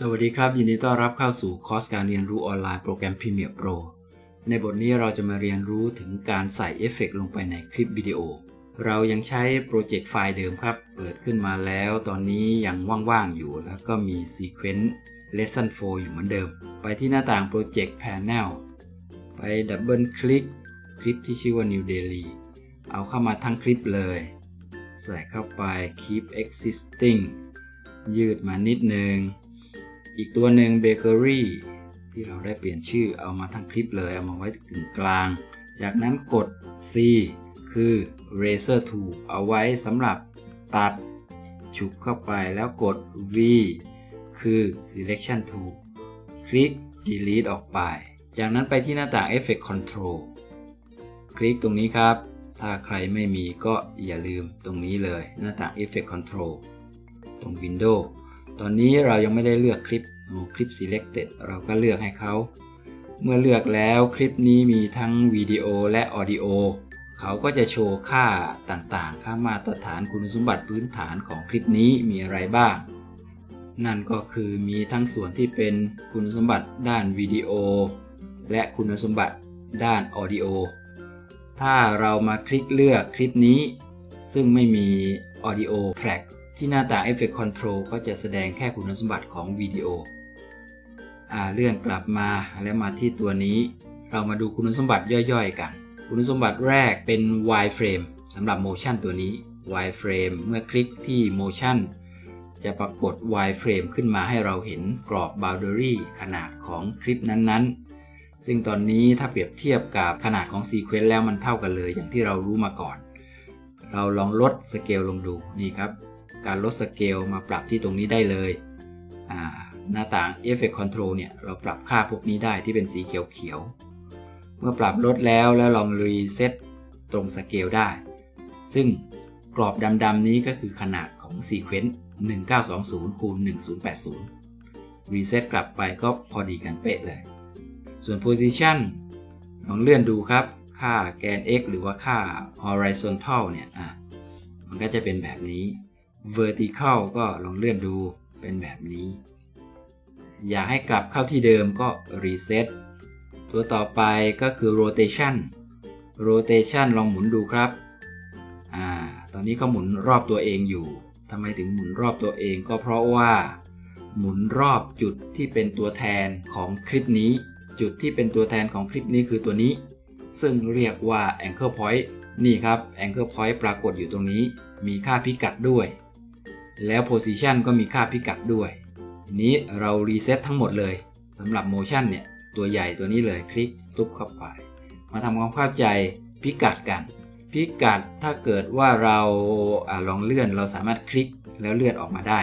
สวัสดีครับ ยินดีต้อนรับเข้าสู่คอร์สการเรียนรู้ออนไลน์โปรแกรม Premiere Pro ในบทนี้เราจะมาเรียนรู้ถึงการใส่เอฟเฟกต์ลงไปในคลิปวิดีโอ เรายังใช้โปรเจกต์ไฟล์เดิมครับ เปิดขึ้นมาแล้วตอนนี้ยังว่างๆอยู่แล้วก็มี Sequence Lesson 4 อยู่เหมือนเดิม ไปที่หน้าต่าง Project Panel ไปดับเบิลคลิกคลิปที่ชื่อว่า New Daily เอาเข้ามาทั้งคลิปเลย ใส่เข้าไป Keep Existing ยืดมานิดนึง อีกตัวหนึ่งเบเกอรี่ที่เราได้เปลี่ยนชื่อเอามาทั้งคลิปเลย เอามาไว้กึ่งกลาง จากนั้นกด C คือ Razor Tool เอาไว้สำหรับตัดฉุกเข้าไปแล้วกด V คือ Selection Tool คลิก Delete ออกไป จากนั้นไปที่หน้าต่าง Effect Control คลิกตรงนี้ครับ ถ้าใครไม่มีก็อย่าลืมตรงนี้เลยหน้าต่าง Effect Control ตรง Windows ตอนนี้เรายังไม่ได้เลือกคลิป คลิป selected เราก็เลือกให้เขา เมื่อเลือกแล้วคลิปนี้มีทั้งวิดีโอและออดิโอเขาก็จะโชว์ค่าต่างๆ ค่ามาตรฐานคุณสมบัติพื้นฐานของคลิปนี้มีอะไรบ้าง นั่นก็คือมีทั้งส่วนที่เป็นคุณสมบัติด้านวิดีโอ และคุณสมบัติด้านออดิโอ ถ้าเรามาคลิกเลือกคลิปนี้ ซึ่งไม่มี audio track ที่ ที่หน้าต่าง Effect Control ก็จะแสดงแค่คุณสมบัติของวิดีโออเลื่อนกลับมาแล้วมาที่ตัวนี้ เรามาดูคุณสมบัติย่อยๆ กัน คุณสมบัติแรกเป็น wireframe สำหรับ motion ตัวนี้ wireframe เมื่อคลิกที่ motion จะปรากฏ wireframe ขึ้นมาให้เราเห็นกรอบ boundary ขนาดของคลิปนั้นๆ ซึ่งตอนนี้ถ้าเปรียบเทียบกับขนาดของ sequence แล้วมันเท่ากันเลยอย่างที่เรารู้มาก่อน เราลองลดสเกลลงดูนี่ครับ การลดสเกลมาปรับที่ตรงนี้ได้เลยหน้าต่าง Effect Control เนี่ยเราปรับค่าพวกนี้ได้ที่เป็นสีเขียวๆ เมื่อปรับลดแล้วแล้วลองรีเซ็ตตรงสเกลได้ ซึ่งกรอบดำๆนี้ก็คือขนาดของ Sequence 1920คูณ1080 รีเซ็ตกลับไปก็พอดีกันเป๊ะเลย ส่วน Position ลองเลื่อนดูครับ ค่าแกน x หรือว่าค่า horizontal เนี่ย อะ มันก็จะเป็นแบบนี้ vertical ก็ลองเลื่อนดูเป็นแบบนี้ อยากให้กลับเข้าที่เดิมก็ reset ตัวต่อไปก็คือ rotation rotation ลองหมุนดูครับอ่าตอนนี้เขาหมุนรอบตัวเองอยู่ทำไมถึงหมุนรอบตัวเองก็เพราะว่า หมุนรอบจุดที่เป็นตัวแทนของคลิปนี้ จุดที่เป็นตัวแทนของคลิปนี้คือตัวนี้ ซึ่งเรียกว่า anchor point นี่ครับ anchor point ปรากฏอยู่ตรงนี้ มีค่าพิกัดด้วย แล้ว position ก็มีค่าพิกัดด้วย นี้เรารีเซ็ตทั้งหมดเลยสำหรับ motion เนี่ย ตัวใหญ่ตัวนี้เลยคลิกตุ๊บเข้าไป มาทำความเข้าใจพิกัดกัน พิกัดถ้าเกิดว่าเราอลองเลื่อนเราสามารถคลิกแล้วเลื่อนออกมาได้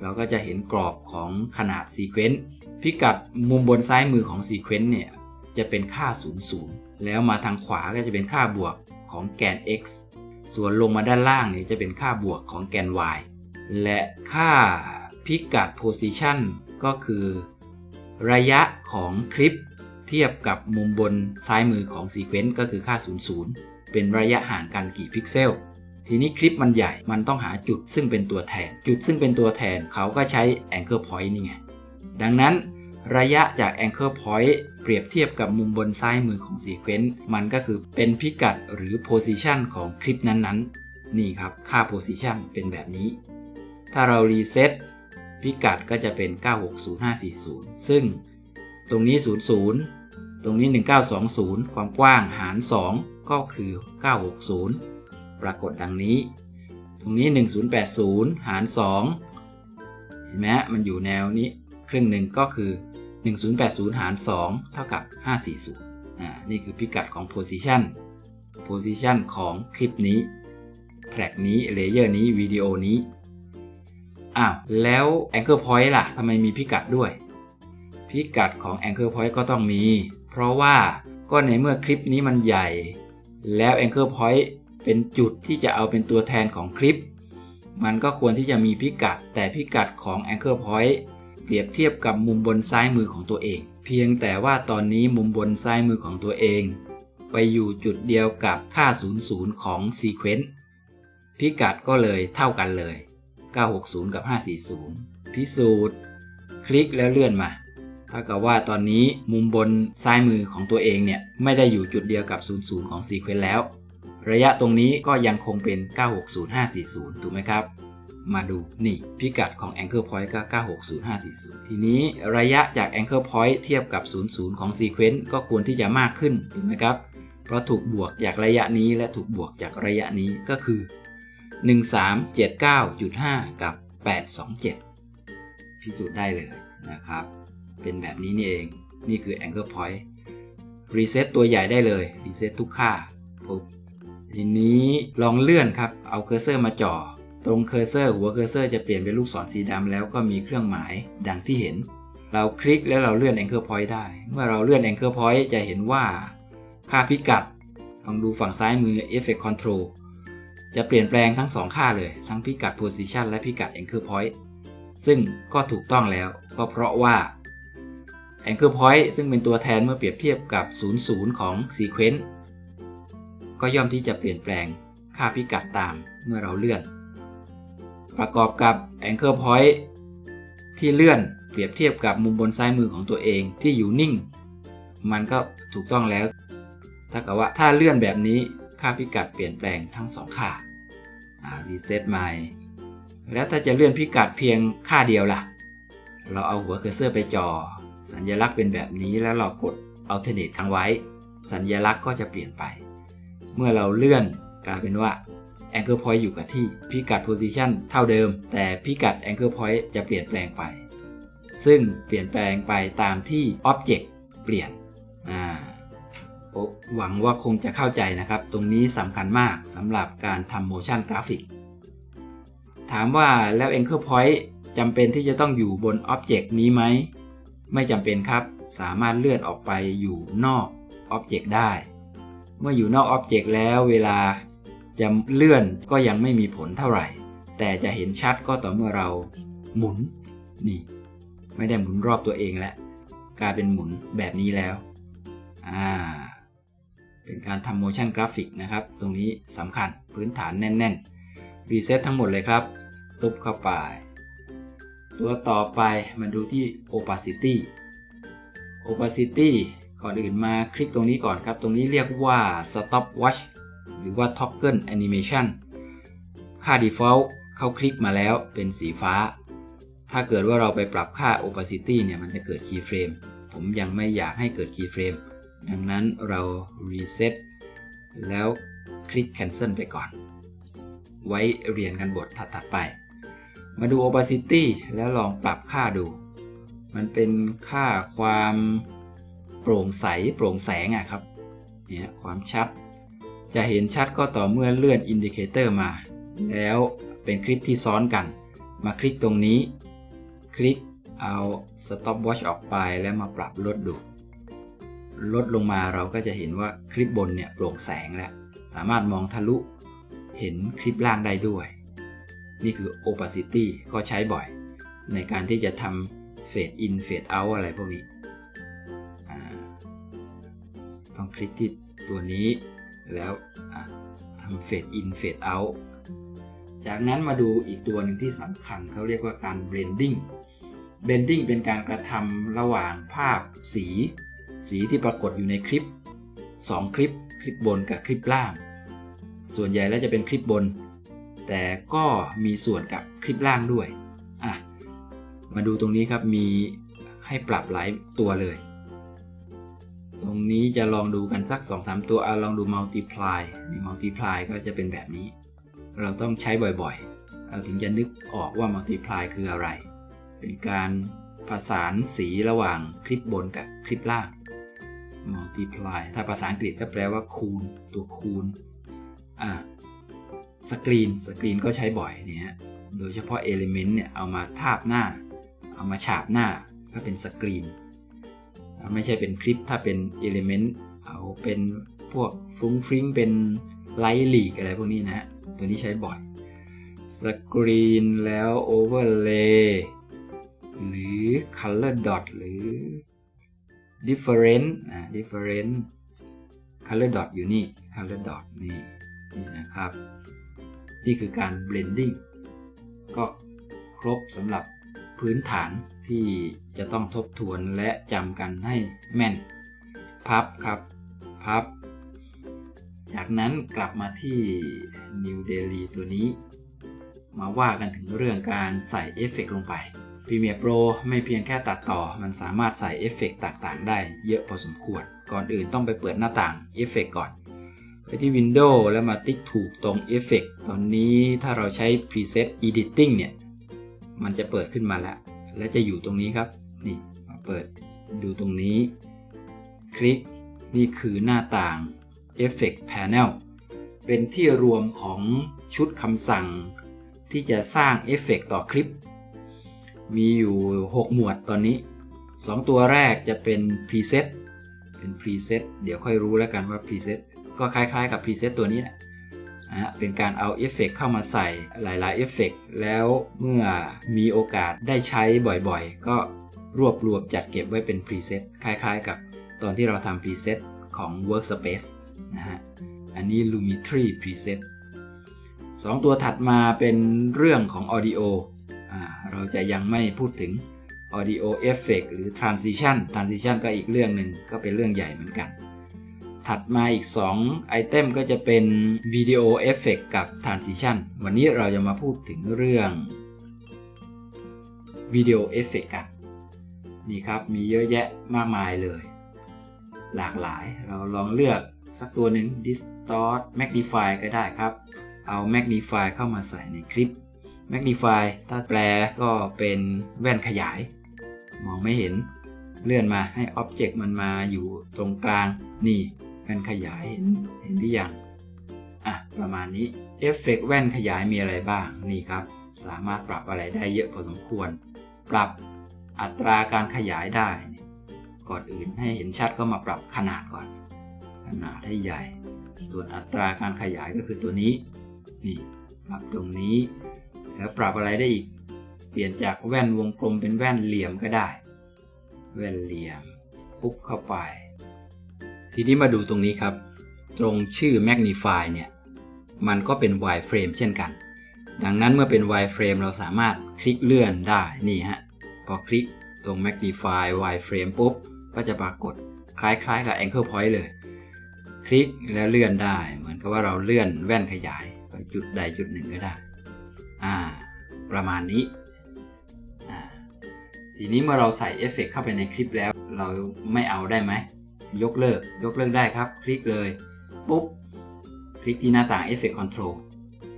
เราก็จะเห็นกรอบของขนาดซีเควนต์พิกัดมุมบนซ้ายมือของซีเควนต์เนี่ย จะเป็นค่า 00 แล้วมาทางขวาก็จะเป็นค่าบวกของแกน x ส่วนลงมาด้านล่างเนี่ยจะเป็นค่าบวกของแกน y และค่าพิกัด position ก็คือ ระยะของคลิป เทียบกับมุมบนซ้ายมือของ sequence ก็คือค่า 00 เป็นระยะห่างกันกี่พิกเซล ทีนี้คลิปมันใหญ่มันต้องหาจุดซึ่งเป็นตัวแทน จุดซึ่งเป็นตัวแทนเขาก็ใช้ anchor point นี่ไง ดังนั้นระยะจาก anchor point เปรียบเทียบกับมุมบนซ้ายมือของ sequence มันก็คือเป็นพิกัดหรือ position ของคลิปนั้นๆ นี่ครับค่า position เป็นแบบนี้ ถ้าเรารีเซ็ตพิกัดก็จะเป็น 960540 ซึ่งตรงนี้ 00 ตรงนี้ 1920 ความกว้างหาร 2 ก็คือ 960 ปรากฏดังนี้ ตรงนี้ 1080 หาร 2 เห็นไหมมันอยู่แนวนี้ครึ่งหนึ่งก็คือ 1080 หาร 2 เท่ากับ 540อ่านี่คือพิกัดของ position position ของคลิปนี้ แทร็กนี้เลเยอร์นี้ วิดีโอนี้ อ้าวแล้ว anchor point ล่ะทำไมมีพิกัดด้วย พิกัดของ anchor point ก็ต้องมี เพราะว่าก็ในเมื่อคลิปนี้มันใหญ่ แล้ว anchor point เป็นจุดที่จะเอาเป็นตัวแทนของคลิป มันก็ควรที่จะมีพิกัด แต่พิกัดของ anchor point เปรียบเทียบกับมุมบนซ้ายมือของตัวเอง เพียงแต่ว่าตอนนี้มุมบนซ้ายมือของตัวเอง ไปอยู่จุดเดียวกับค่า 00 ของ sequence พิกัดก็เลยเท่ากันเลย 960 กับ 540 พิสูจน์ คลิกแล้วเลื่อนมาถ้ากับว่าตอนนี้มุมบนซ้ายมือของตัวเองเนี่ย ไม่ได้อยู่จุดเดียวกับ 00 ของซีเควนต์แล้ว ระยะตรงนี้ก็ยังคงเป็น 960540 ถูกไหมครับ มาดูนี่พิกัดของ Anchor Point ก็ 960540 ทีนี้ระยะจาก Anchor Point เทียบกับ 00 ของ Sequence ก็ควรที่จะมากขึ้นถูกไหมครับเพราะถูกบวกจากระยะนี้และถูกบวกจากระยะนี้ก็คือ 1379.5 กับ 827 พิสูจน์ได้เลยนะครับ เป็นแบบนี้นี่เอง นี่คือ Anchor Point รีเซ็ตตัวใหญ่ได้เลย รีเซ็ตทุกค่าปุ๊บทีนี้ลองเลื่อนครับ เอาเคอร์เซอร์มาจ่อ ตรงเคอร์เซอร์ หัวเคอร์เซอร์จะเปลี่ยนเป็นลูกศรสีดำแล้วก็มีเครื่องหมายดังที่เห็น เราคลิกแล้วเราเลื่อน Anchor Point ได้ เมื่อเราเลื่อน Anchor Point จะเห็นว่าค่าพิกัดลองดูฝั่งซ้ายมือ Effect Control จะเปลี่ยนแปลงทั้ง 2 ค่าเลย ทั้งพิกัด Position และพิกัด Anchor Point ซึ่งก็ถูกต้องแล้วก็เพราะว่า Anchor Point ซึ่งเป็นตัวแทนเมื่อเปรียบเทียบกับ 00 ของ Sequence ก็ย่อมที่จะเปลี่ยนแปลงค่าพิกัดตามเมื่อเราเลื่อน ประกอบกับ Anchor Point ที่เลื่อนเปรียบเทียบกับมุมบนซ้ายมือของตัวเองที่อยู่นิ่ง มันก็ถูกต้องแล้วถ้ากับว่าถ้าเลื่อนแบบนี้ ค่าพิกัดเปลี่ยนแปลงทั้งสองค่ารีเซ็ตใหม่ แล้วถ้าจะเลื่อนพิกัดเพียงค่าเดียวล่ะ เราเอาหัวเคอร์เซอร์ไปจอ สัญลักษณ์เป็นแบบนี้แล้วเรากด alternate ค้างไว้ สัญลักษณ์ก็จะเปลี่ยนไป เมื่อเราเลื่อนกลายเป็นว่า anchor point อยู่กับที่พิกัด position เท่าเดิม แต่พิกัด anchor point จะเปลี่ยนแปลงไป ซึ่งเปลี่ยนแปลงไปตามที่ object เปลี่ยนอ่า หวังว่าคงจะเข้าใจนะครับ ตรงนี้สำคัญมากสำหรับการทำ motion graphic ถามว่าแล้ว anchor point จำเป็นที่จะต้องอยู่บน object นี้ไหม ไม่จำเป็นครับ สามารถเลื่อนออกไปอยู่นอก object ได้ เมื่ออยู่นอก object แล้วเวลาจะเลื่อนก็ยังไม่มีผลเท่าไหร่ แต่จะเห็นชัดก็ต่อเมื่อเราหมุน นี่ ไม่ได้หมุนรอบตัวเองแล้ว กลายเป็นหมุนแบบนี้แล้ว อ่า เป็นการทำ motion graphic นะครับ ตรงนี้สำคัญพื้นฐานแน่นๆ รีเซ็ตทั้งหมดเลยครับ ตุบเข้าไป ตัวต่อไปมาดูที่ opacity opacity ก่อนอื่นมาคลิกตรงนี้ก่อนครับ ตรงนี้เรียกว่า stopwatch หรือว่า toggle animation ค่า default เขาคลิกมาแล้วเป็นสีฟ้า ถ้าเกิดว่าเราไปปรับค่า opacity เนี่ยมันจะเกิด keyframe ผมยังไม่อยากให้เกิด keyframe ดังนั้นเรา reset แล้วคลิก cancel ไปก่อน ไว้เรียนกันบทถัดๆไป มาดู opacity แล้วลองปรับค่าดู มันเป็นค่าความโปร่งใสโปร่งแสงอะครับ เนี่ยความชัด จะเห็นชัดก็ต่อเมื่อเลื่อนอินดิเคเตอร์มา แล้วเป็นคลิปที่ซ้อนกัน มาคลิกตรงนี้ คลิกเอา stopwatch ออกไปแล้วมาปรับลดดู ลดลงมาเราก็จะเห็นว่าคลิปบนเนี่ยโปร่งแสงแล้ว สามารถมองทะลุเห็นคลิปล่างได้ด้วย นี่คือ opacity ก็ใช้บ่อย ในการที่จะทำ fade in fade out อะไรพวกนี้ ต้องคลิกที่ตัวนี้แล้วทำ fade in fade out จากนั้นมาดูอีกตัวหนึ่งที่สำคัญเขาเรียกว่าการ blending blending เป็นการกระทำระหว่างภาพสี สีที่ปรากฏอยู่ในคลิป 2 คลิป คลิปบนกับคลิปล่าง ส่วนใหญ่แล้วจะเป็นคลิปบน แต่ก็มีส่วนกับคลิปล่างด้วยอะมาดูตรงนี้ครับมีให้ปรับหลายตัวเลย ตรงนี้จะลองดูกันสัก 2-3 ตัวเอาลองดู multiply มี multiply ก็จะเป็นแบบนี้ เราต้องใช้บ่อยๆ เราถึงจะนึกออกว่า multiply คืออะไร เป็นการผสานสีระหว่างคลิปบนกับ คลิปล่าง multiply ถ้าภาษาอังกฤษก็แปลว่าคูณ ตัวคูณ อะสกรีนสกรีนก็ใช้บ่อยเนี่ย โดยเฉพาะ Element เนี่ย เอามาทาบหน้า เอามาฉาบหน้า ก็เป็นสกรีน ไม่ใช่เป็นคลิป ถ้าเป็น Element เอาเป็นพวกฟุ้งฟริ้งเป็นไลท์ลีกอะไรพวกนี้นะฮะตัวนี้ใช้บ่อย สกรีนแล้ว Overlay หรือ Color Dot หรือ Different อ่า Different Color Dot อยู่นี่ Color Dot นี่นี่นะครับ นี่คือการ blending ก็ครบสำหรับพื้นฐานที่จะต้องทบทวนและจำกันให้แม่น พับครับ พับ จากนั้นกลับมาที่ New Delhi ตัวนี้ มาว่ากันถึงเรื่องการใส่เอฟเฟกลงไป Premiere Pro ไม่เพียงแค่ตัดต่อ มันสามารถใส่เอฟเฟกต่างๆ ได้เยอะพอสมควร ก่อนอื่นต้องไปเปิดหน้าต่างเอฟเฟกก่อน ไปที่ Windows แล้วมาติ๊กถูกตรงเอฟเฟกตอนนี้ถ้าเราใช้ Preset Editing เนี่ย มันจะเปิดขึ้นมาแล้ว และจะอยู่ตรงนี้ครับ นี่มาเปิดดูตรงนี้ คลิก นี่คือหน้าต่าง Effect Panel เป็นที่รวมของชุดคำสั่ง ที่จะสร้างเอฟเฟกต่อคลิป มีอยู่ 6 หมวดตอนนี้ 2 ตัวแรกจะเป็น Preset เป็น Preset เดี๋ยวค่อยรู้แล้วกันว่า Preset ก็คล้ายๆกับ Preset ตัวนี้แหละนะฮะเป็นการเอาเอฟเฟกเข้ามาใส่หลายๆเอฟเฟกแล้วเมื่อมีโอกาสได้ใช้บ่อยๆ ก็รวบรวมจัดเก็บไว้เป็น Preset คล้ายๆ กับตอนที่เราทำ Preset ของ Workspace นะฮะ อันนี้ Lumetri Preset สองตัวถัดมาเป็นเรื่องของ Audio เราจะยังไม่พูดถึง Audio Effect หรือ Transition Transition ก็อีกเรื่องหนึ่งก็เป็นเรื่องใหญ่เหมือนกัน ถัดมาอีก2ไอเทมก็จะเป็น Video Effect กับ Transition วันนี้เราจะมาพูดถึงเรื่อง Video Effect กัน นี่ครับมีเยอะแยะมากมายเลย หลากหลายเราลองเลือกสักตัวหนึ่ง Distort Magnify ก็ได้ครับ เอา Magnify เข้ามาใส่ในคลิป Magnify ถ้าแปลก็เป็นแว่นขยาย มองไม่เห็น เลื่อนมาให้ Object มันมาอยู่ตรงกลาง นี่แว่นขยายเห็นเห็นหรือยังอะประมาณนี้เอฟเฟกแว่นขยายมีอะไรบ้างนี่ครับ สามารถปรับอะไรได้เยอะพอสมควร ปรับอัตราการขยายได้ ก่อนอื่นให้เห็นชัดก็มาปรับขนาดก่อน ขนาดให้ใหญ่ ส่วนอัตราการขยายก็คือตัวนี้ นี่ ปรับตรงนี้ แล้วปรับอะไรได้อีก เปลี่ยนจากแว่นวงกลมเป็นแว่นเหลี่ยมก็ได้ แว่นเหลี่ยมปุ๊บเข้าไป ทีนี้มาดูตรงนี้ครับ ตรงชื่อ Magnify เนี่ย มันก็เป็น wireframe เช่นกัน ดังนั้นเมื่อเป็น wireframe เราสามารถคลิกเลื่อนได้ นี่ฮะ พอคลิกตรง Magnify wireframe ปุ๊บ ก็จะปรากฏคล้ายๆกับ Anchor Point เลย คลิกแล้วเลื่อนได้ เหมือนกับว่าเราเลื่อนแว่นขยายไปจุดใดจุดหนึ่งก็ได้ อ่าประมาณนี้อ่าทีนี้เมื่อเราใส่เอฟเฟกเข้าไปในคลิปแล้ว เราไม่เอาได้ไหม ยกเลิก ยกเลิกได้ครับ คลิกเลย ปุ๊บ คลิกที่หน้าต่าง Effect Control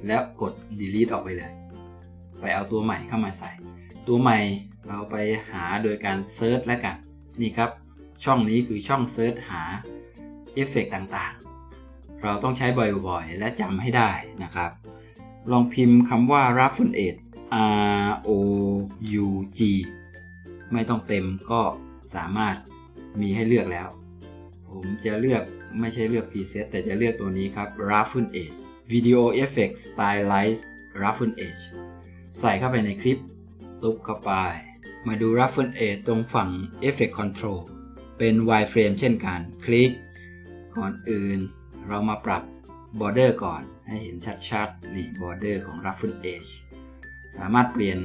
แล้วกด delete ออกไปเลย ไปเอาตัวใหม่เข้ามาใส่ ตัวใหม่เราไปหาโดยการเซิร์ชแล้วกัน นี่ครับ ช่องนี้คือช่องเซิร์ชหาเอฟเฟกต่างๆ เราต้องใช้บ่อยๆ และจำให้ได้นะครับ ลองพิมพ์คำว่า r a f f l e R O U G ไม่ต้องเต็มก็สามารถมีให้เลือกแล้ว ผมจะเลือกไม่ใช่เลือก preset แต่จะเลือกตัวนี้ครับ r a f f l e Edge Video Effects Stylize r a f f l e Edge ใส่เข้าไปในคลิปตุ๊บเข้าไป มาดู r a f f l e Edge ตรงฝั่ง Effect Control เป็น wireframe เช่นกัน คลิก ก่อนอื่นเรามาปรับ border ก่อนให้เห็นชัดๆ นี่ border ของ r a f f l e Edge สามารถเปลี่ยน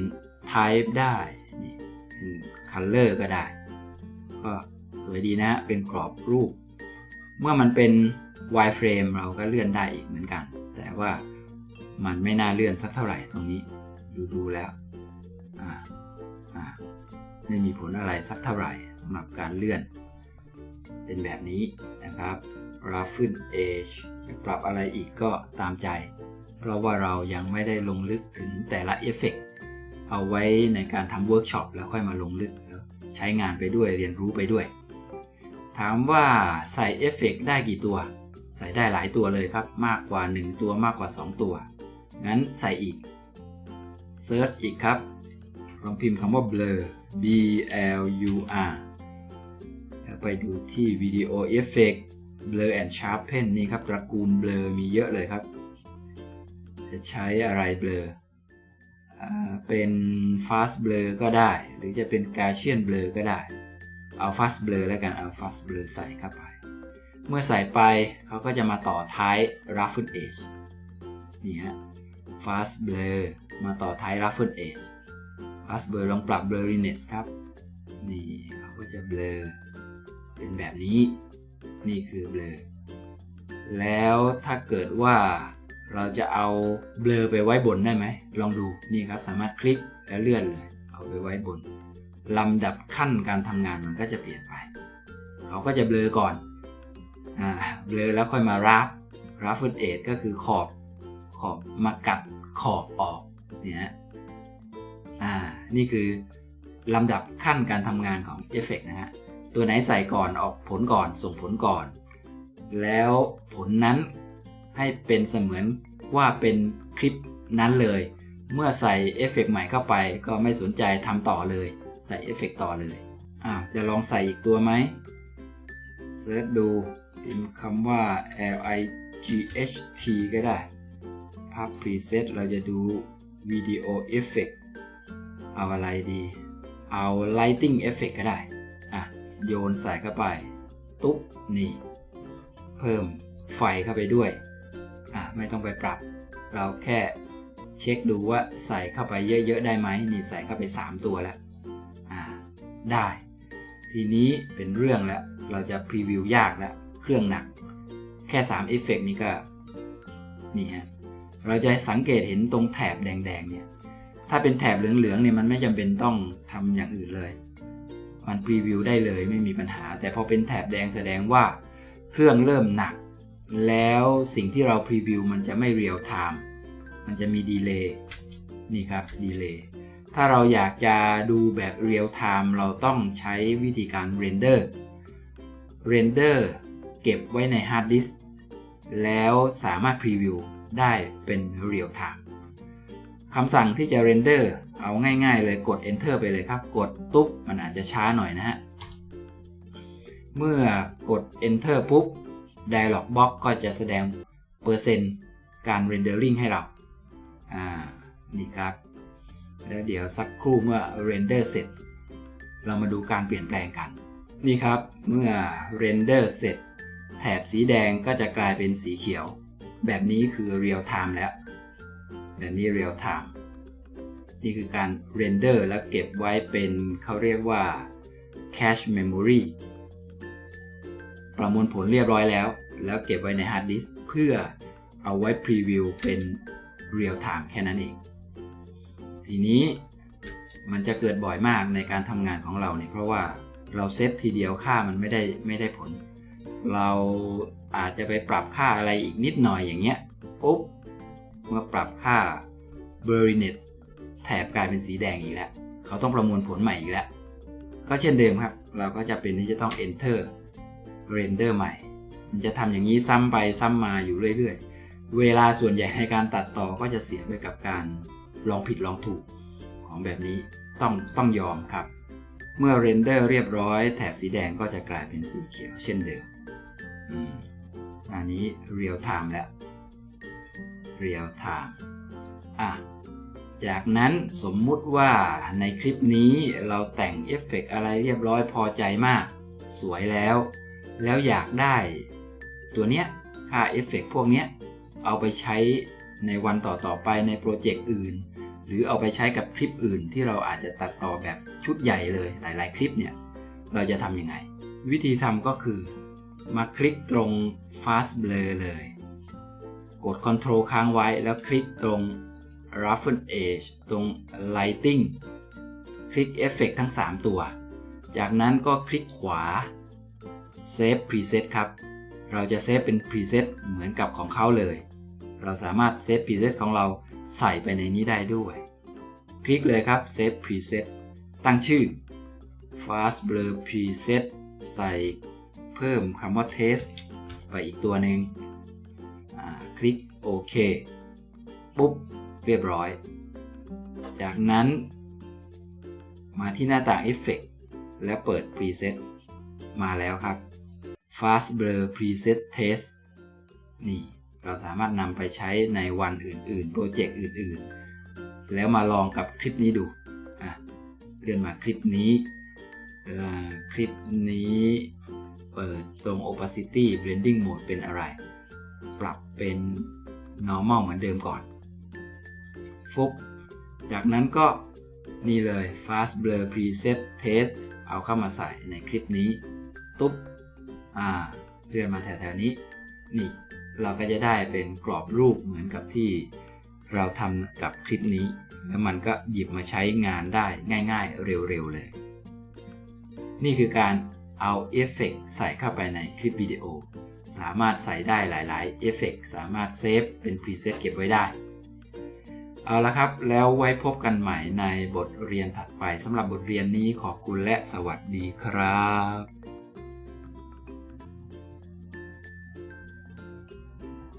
type ได้ นี่เป็น color ก็ได้ ก็สวยดีนะ เป็นกรอบรูป เมื่อมันเป็น wireframe เราก็เลื่อนได้อีกเหมือนกัน แต่ว่ามันไม่น่าเลื่อนสักเท่าไหร่ตรงนี้ ดูดูแล้วอ่าอ่าไม่มีผลอะไรสักเท่าไหร่สำหรับการเลื่อน เป็นแบบนี้นะครับ r a f f l e Edge จะปรับอะไรอีกก็ตามใจ เพราะว่าเรายังไม่ได้ลงลึกถึงแต่ละเอฟเฟกเอาไว้ในการทำเวิร์กช็อปแล้วค่อยมาลงลึกแล้วใช้งานไปด้วยเรียนรู้ไปด้วย ถามว่าใส่เอฟเฟกได้กี่ตัว ใส่ได้หลายตัวเลยครับ มากกว่า 1 ตัวมากกว่า 2 ตัว งั้นใส่อีก Search อีกครับลองพิมพ์คำว่า blur B L U R แล้วไปดูที่ Video Effect Blur and Sharpen นี่ครับ ตระกูล blur มีเยอะเลยครับ จะใช้อะไร blur เป็น fast blur ก็ได้ หรือจะเป็น Gaussian blur ก็ได้ เอา fast blur แล้วกัน เอา fast blur ใส่เข้าไป เมื่อใส่ไปเขาก็จะมาต่อท้าย roughen edge นี่ฮะ fast blur มาต่อท้าย roughen edge fast blur ลองปรับ blurriness ครับ นี่เขาก็จะ blur เป็นแบบนี้ นี่คือ blur แล้วถ้าเกิดว่าเราจะเอาเบลอไปไว้บนได้ไหม ลองดูนี่ครับสามารถคลิกแล้วเลื่อนเลย เอาไปไว้บนลำดับขั้นการทำงานมันก็จะเปลี่ยนไป เขาก็จะเบลอก่อนอ่าเบลอแล้วค่อยมาราฟราฟฟิลเอก็คือขอบขอบมากัดขอบออกเนี่ยอ่านี่คือลำดับขั้นการทำงานของเอฟเฟกนะฮะ ตัวไหนใส่ก่อนออกผลก่อนส่งผลก่อน แล้วผลนั้นให้เป็นเสมือนว่าเป็นคลิปนั้นเลย เมื่อใส่เอฟเฟกใหม่เข้าไปก็ไม่สนใจทำต่อเลย ใส่เอฟเฟกต่อเลยอ่าจะลองใส่อีกตัวไหมเซิร์ชดูพิมพ์คำว่า L I G H T ก็ได้พับ preset เราจะดูวิดีโอเอฟเฟกเอาอะไรดี เอา lighting effect ก็ได้ อะโยนใส่เข้าไป ตุ๊บนี่ เพิ่มไฟเข้าไปด้วยอะไม่ต้องไปปรับ เราแค่เช็คดูว่าใส่เข้าไปเยอะๆได้ไหมนี่ใส่เข้าไป 3 ตัวแล้วอ่าได้ ทีนี้เป็นเรื่องแล้ว เราจะพรีวิวยากแล้ว เครื่องหนัก แค่3เอฟเฟกนี้ก็นี่ฮะเราจะสังเกตเห็นตรงแถบแดงๆเนี่ยถ้าเป็นแถบเหลืองๆเนี่ยมันไม่จำเป็นต้องทำอย่างอื่นเลย มันพรีวิวได้เลยไม่มีปัญหา แต่พอเป็นแถบแดงแสดงว่าเครื่องเริ่มหนัก แล้วสิ่งที่เราพรีวิวมันจะไม่เรียลไทม์มันจะมีดีเลย์นี่ครับดีเลย์ถ้าเราอยากจะดูแบบเรียลไทม์เราต้องใช้วิธีการเรนเดอร์เรนเดอร์เก็บไว้ในฮาร์ดดิสก์แล้วสามารถพรีวิวได้เป็นเรียลไทม์คำสั่งที่จะเรนเดอร์ เอาง่าย ๆ เลยกด Enter ไปเลยครับ กดตุ๊บมันอาจจะช้าหน่อยนะฮะ เมื่อกด Enter ปุ๊บ Dialog Box ก็จะแสดงเปอร์เซ็นต์การ Rendering ให้เรา อ่า นี่ครับ แล้วเดี๋ยวสักครู่เมื่อ Render เสร็จ เรามาดูการเปลี่ยนแปลงกัน นี่ครับ เมื่อ Render เสร็จ แถบสีแดงก็จะกลายเป็นสีเขียว แบบนี้คือ Real Time แล้ว แบบนี้ Real Time นี่คือการ Render แล้วเก็บไว้เป็นเขาเรียกว่า Cache Memory ประมวลผลเรียบร้อยแล้ว แล้วเก็บไว้ในฮาร์ดดิสเพื่อเอาไว้พรีวิวเป็นเรียลไทม์แค่นั้นเอง ทีนี้มันจะเกิดบ่อยมากในการทำงานของเราเนี่ยเพราะว่าเราเซตทีเดียวค่ามันไม่ได้ไม่ได้ผล เราอาจจะไปปรับค่าอะไรอีกนิดหน่อยอย่างเงี้ยปุ๊บเมื่อปรับค่า b u r i n e t แถบกลายเป็นสีแดงอีกแล้ว เขาต้องประมวลผลใหม่อีกแล้ว ก็เช่นเดิมครับ เราก็จะเป็นที่จะต้อง enter เรนเดอร์ใหม่ มันจะทำอย่างนี้ซ้ำไปซ้ำมาอยู่เรื่อย ๆ เวลาส่วนใหญ่ในการตัดต่อก็จะเสียไปกับการลองผิดลองถูกของแบบนี้ต้องต้องยอมครับ เมื่อเรนเดอร์เรียบร้อย แถบสีแดงก็จะกลายเป็นสีเขียวเช่นเดิมอมอันนี้เรียลไทม์แล้วเรียลไทม์อะ จากนั้นสมมุติว่าในคลิปนี้เราแต่งเอฟเฟกอะไรเรียบร้อยพอใจมาก สวยแล้ว แล้วอยากได้ ตัวเนี้ยค่าเอฟเฟกพวกเนี้ยเอาไปใช้ในวันต่อๆไปในโปรเจกต์อื่น หรือเอาไปใช้กับคลิปอื่นที่เราอาจจะตัดต่อแบบชุดใหญ่เลยหลายๆ คลิปเนี่ยเราจะทำยังไง วิธีทำก็คือ มาคลิกตรง fast blur เลย กด Ctrl ค้างไว้แล้วคลิกตรง Roughen Edge ตรง Lighting คลิกเอฟเฟกทั้ง 3 ตัว จากนั้นก็คลิกขวา Save Preset ครับ เราจะเซฟเป็น Preset เหมือนกับของเขาเลย เราสามารถเซฟ Preset ของเราใส่ไปในนี้ได้ด้วย คลิกเลยครับ Save Preset ตั้งชื่อ Fast Blur Preset ใส่เพิ่มคำว่า Test ไปอีกตัวหนึ่งคลิกโอเคปุ๊บ เรียบร้อย จากนั้น มาที่หน้าต่าง Effect แล้วเปิด Preset มาแล้วครับ Fast Blur Preset Test นี่เราสามารถนำไปใช้ในวันอื่นๆ โปรเจกต์อื่นๆ แล้วมาลองกับคลิปนี้ดูอะเลื่อนมาคลิปนี้คลิปนี้เปิดตรง opacity blending mode เป็นอะไร ปรับเป็น normal เหมือนเดิมก่อน ฟุบจากนั้นก็นี่เลย fast blur preset test เอาเข้ามาใส่ในคลิปนี้ ตุ๊บ อ่าเลื่อนมาแถวๆนี้ นี่ เราก็จะได้เป็นกรอบรูปเหมือนกับที่เราทำกับคลิปนี้ แล้วมันก็หยิบมาใช้งานได้ง่ายๆ เร็วๆเลย นี่คือการเอาเอฟเฟกใส่เข้าไปในคลิปวิดีโอ สามารถใส่ได้หลายๆเอฟเฟกสามารถเซฟเป็นพรีเซตเก็บไว้ได้ เอาละครับ แล้วไว้พบกันใหม่ในบทเรียนถัดไปสำหรับบทเรียนนี้ขอบคุณและสวัสดีครับ